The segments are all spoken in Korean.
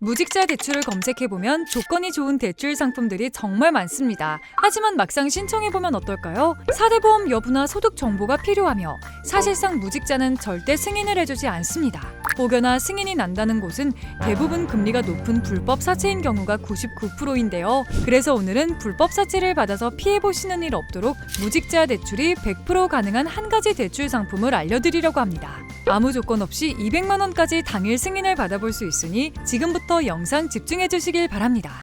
무직자 대출을 검색해보면 조건이 좋은 대출 상품들이 정말 많습니다. 하지만 막상 신청해보면 어떨까요? 사대보험 여부나 소득 정보가 필요하며 사실상 무직자는 절대 승인을 해주지 않습니다. 혹여나 승인이 난다는 곳은 대부분 금리가 높은 불법 사채인 경우가 99%인데요. 그래서 오늘은 불법 사채를 받아서 피해보시는 일 없도록 무직자 대출이 100% 가능한 한 가지 대출 상품을 알려드리려고 합니다. 아무 조건 없이 200만 원까지 당일 승인을 받아볼 수 있으니 지금부터 영상 집중해 주시길 바랍니다.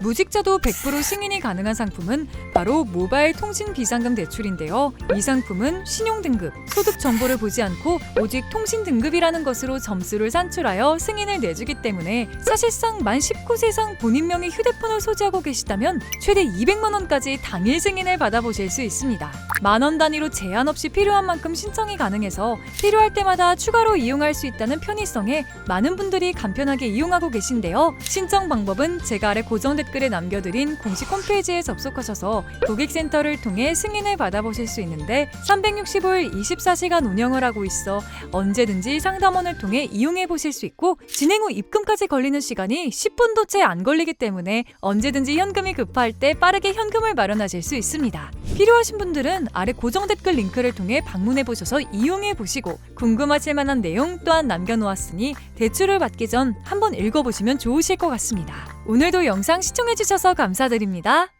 무직자도 100% 승인이 가능한 상품은 바로 모바일 통신 비상금 대출인데요. 이 상품은 신용 등급, 소득 정보를 보지 않고 오직 통신 등급이라는 것으로 점수를 산출하여 승인을 내주기 때문에 사실상 만 19세 이상 본인 명의 휴대폰을 소지하고 계시다면 최대 200만 원까지 당일 승인을 받아보실 수 있습니다. 만원 단위로 제한 없이 필요한 만큼 신청이 가능해서 필요할 때마다 추가로 이용할 수 있다는 편의성에 많은 분들이 간편하게 이용하고 계신데요. 신청 방법은 제가 아래 고정 댓글에 남겨드린 공식 홈페이지에 접속하셔서 고객센터를 통해 승인을 받아보실 수 있는데 365일 24시간 운영을 하고 있어 언제든지 상담원을 통해 이용해 보실 수 있고 진행 후 입금까지 걸리는 시간이 10분도 채 안 걸리기 때문에 언제든지 현금이 급할 때 빠르게 현금을 마련하실 수 있습니다. 필요하신 분들은 아래 고정 댓글 링크를 통해 방문해 보셔서 이용해 보시고 궁금하실 만한 내용 또한 남겨놓았으니 대출을 받기 전 한번 읽어보시면 좋으실 것 같습니다. 오늘도 영상 시청해주셔서 감사드립니다.